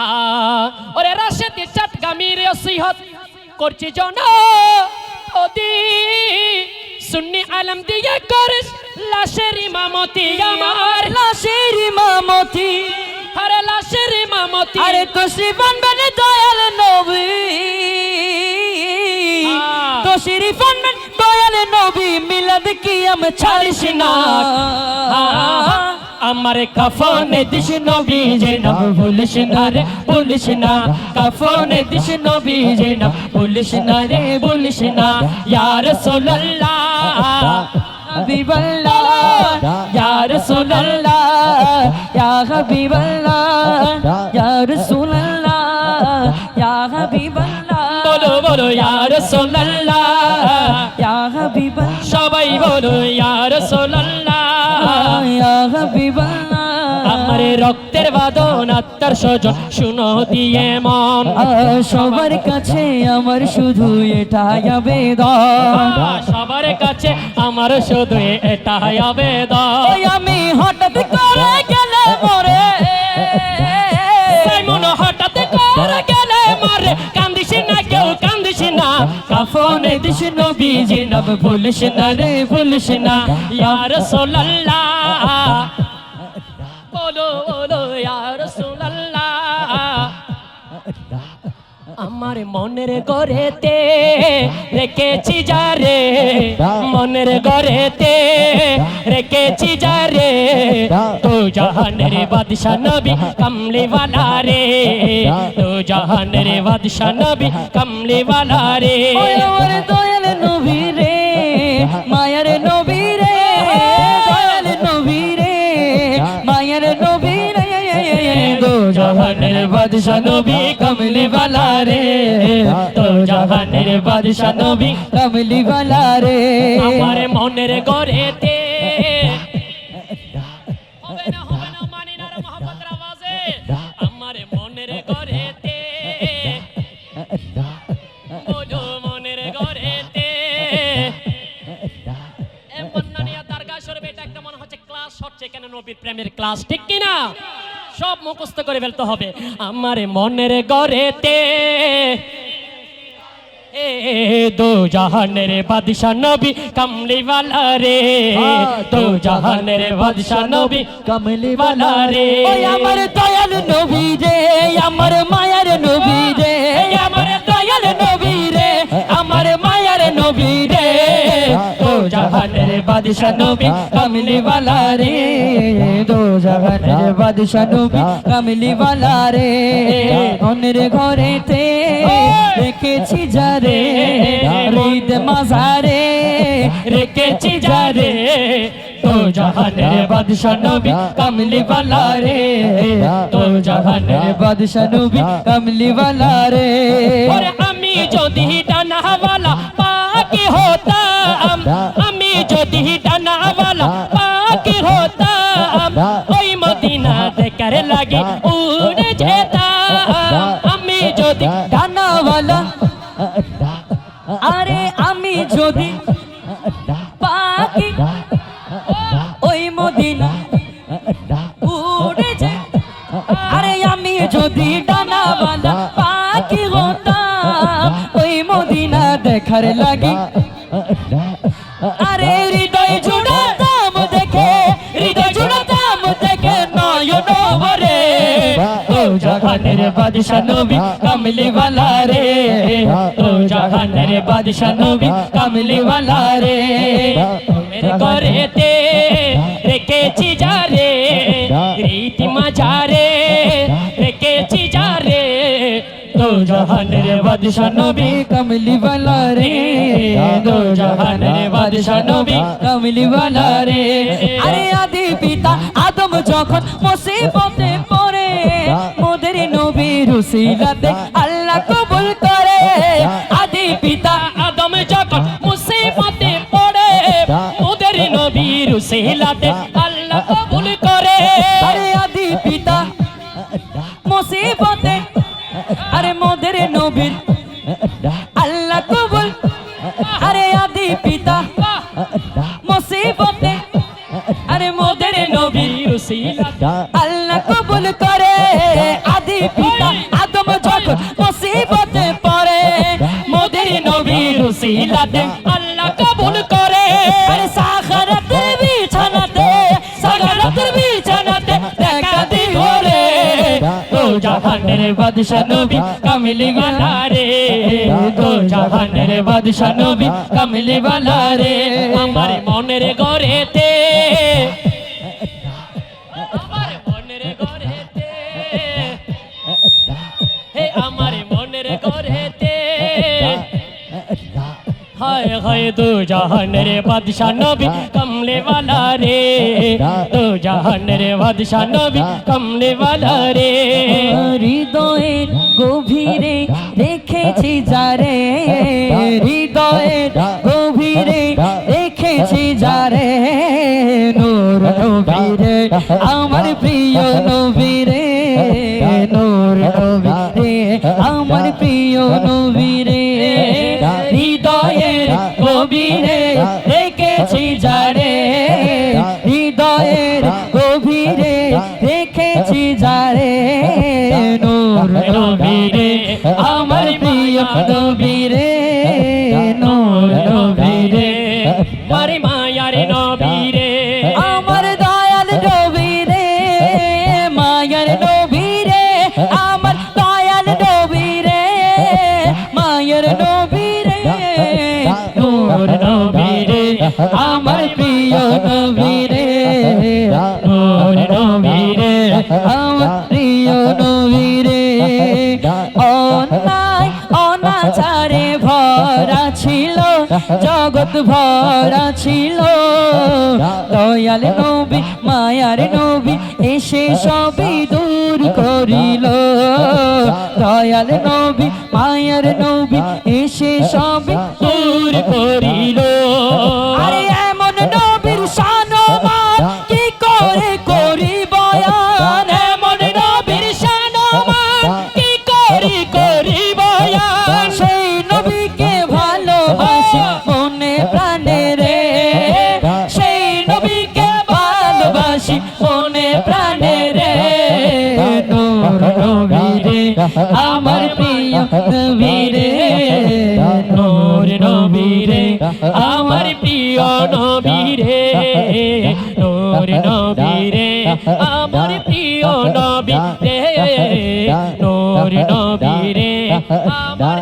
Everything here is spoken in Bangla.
হা। ওরে রাশেদি চাটগামির ওসিহত করছি জন। ওদি সুন্নি আলম দিয়ে করিস লাশের ইমামতি আমার। লাশের ইমামতি। আরে লাশের ইমামতি। আরে তশরিফান বেনে দয়াল নবী। হ্যাঁ। তশরিফান বেন দয়াল নবী মিলাদ কি আম ছাড়িস না। আমার কাফনে দিস নবী, যে নাম ভুলিস না রে, ভুলিস না। কাফনে দিস নবী, যে নাম ভুলিস না রে, ভুলিস না। ইয়া রাসূলুল্লাহ, হাবিবাল্লাহ, ইয়া রাসূলুল্লাহ, ইয়া বলো বলো, ইয়া রাসূলুল্লাহ। রক্তের বাদন আত্মার সজন শুনো দিয়ে মন। সবার কাছে আমার শুধু এটাই আবেদন। সবার কাছে আমার শুধু এটাই আবেদন। আমি হঠাৎ করে গেলে মরে। সাইমন হঠাৎ করে গেলে মারে। কান্দিস না কেউ কান্দিস না। কাফনে দিস নবী জিনব ভুলিস না রে ভুলিস না। ইয়া রাসূলুল্লাহ আমার মনের গড়েতে রেখেছি যারে মনের গড়েতে রেখেছি যারে তো জাহানের বাদশা নবী কমলিওয়ালা রে। তো জাহানের বাদশা নবী কমলিওয়ালা রে। আমার দয়াল নবী। জাহানের বাদশা নবী কমলি वाला রে। তো জাহানের বাদশা নবী কমলি বালা রে আমার মনের মানি বলো মনে হচ্ছে ক্লাস হচ্ছে কেন নবীর প্রেমের ক্লাস ঠিক কি না সব মুখস্ত করে ফেলতে হবে। আমার মনের গড়েতে দো জাহানের বাদশা নবী কমলিওয়ালা রে। দো জাহানের বাদশা নবী কমলিওয়ালা রে। আমার দয়াল বাদশা নবী কামলি ওয়ালা রে। দো জাহানের বাদশা নবী কামলি ওয়ালা রে। অনের ঘরেতে রেখেছি যারে রিদ মাজারে রেখেছি যারে তো জাহানের বাদশা নবী কামলি ওয়ালা রে। তো জাহানের বাদশা কামলি ওয়ালা রে আমি যদি যদি ডানাওয়ালা পাকি হতাম। ওই মদিনা দেখার লাগে উড়ে যেতাম। আমি যদি ডানাওয়ালা, আরে আমি যদি পাখি, ওই মদিনা উড়ে যে আরে আমি যদি ডানাওয়ালা পাখি হতাম, ওই মদিনা দেখার লাগে জুড়তাম দেখে হৃদয় জুড়তাম দেখে নয়ন ভরে। ও জাহানের বাদশাহ নবী কামলি ওয়ালা রে। ও জাহানের বাদশাহ নবী কামলি ওয়ালা রে। মেরে করেতে রেখেছি যারে রীতি মাঝারে রেখেছি যারে তো জাহানের বাদশাহ নবী কামলি ওয়ালা রে। দো জাহানের বাদশা নবী কমলি বালা রে আরে আদি পিতা আদম যখন মুসিবতে পড়ে মোদের নবী রুসিলাতে আল্লাহ কবুল করে। আদি পিতা আদম যখন মুসিবতে পড়ে ওদের নবীর উসিলাতে আল্লাহ আল্লাহ কবুল করে। আদি পিতা আদম যখন মুসিবতে পড়ে, মোদের নবীর উসিলাতে আল্লাহ কবুল করে। সাখারাতে বিছানাতে সাখারাতে বিছানাতে দেখা দিও রে। তো জাহানের বাদশা নবী কামিলি গালা রে। তো জাহানের বাদশা নবী কামিলি বালা রে। আমার মনের গরেতে হায় হায় দু জাহানের বাদশা নবী কমলে वाला রে দু জাহানের বাদশা নবী কমলে वाला রে হৃদয়ের গভীরে রেখেছি যারে হৃদয়ের গভীরে রেখেছি যারে নূর নবীরে আমার প্রিয় রেখেছি যারে নূর নবীরে, আমার প্রিয় নবীরে, নূর নবীরে, মারে মায়ার নবীরে, আমার দয়াল নবীরে, মায়ার নবীরে, আমার দয়াল নবীরে, মায়ার নবীরে, নূর নবীরে, আমার প্রিয় নবীরে। আমার প্রিয় নবীরে। অন্যায়, অনাচারে ভরা ছিল, জগৎ ভরা ছিল। দয়াল নবী, মায়ার নবী এসে সবই দূর করিল। দয়াল নবী, মায়ার নবী এসে সবই দূর করিল। আরে প্রাণে রে নূর নবীরে, আমার প্রিয় নবীরে, নূর নবীরে, আমার প্রিয় নবীরে, নূর নবীরে, আমার প্রিয় নবীরে, নূর নবীরে, আমার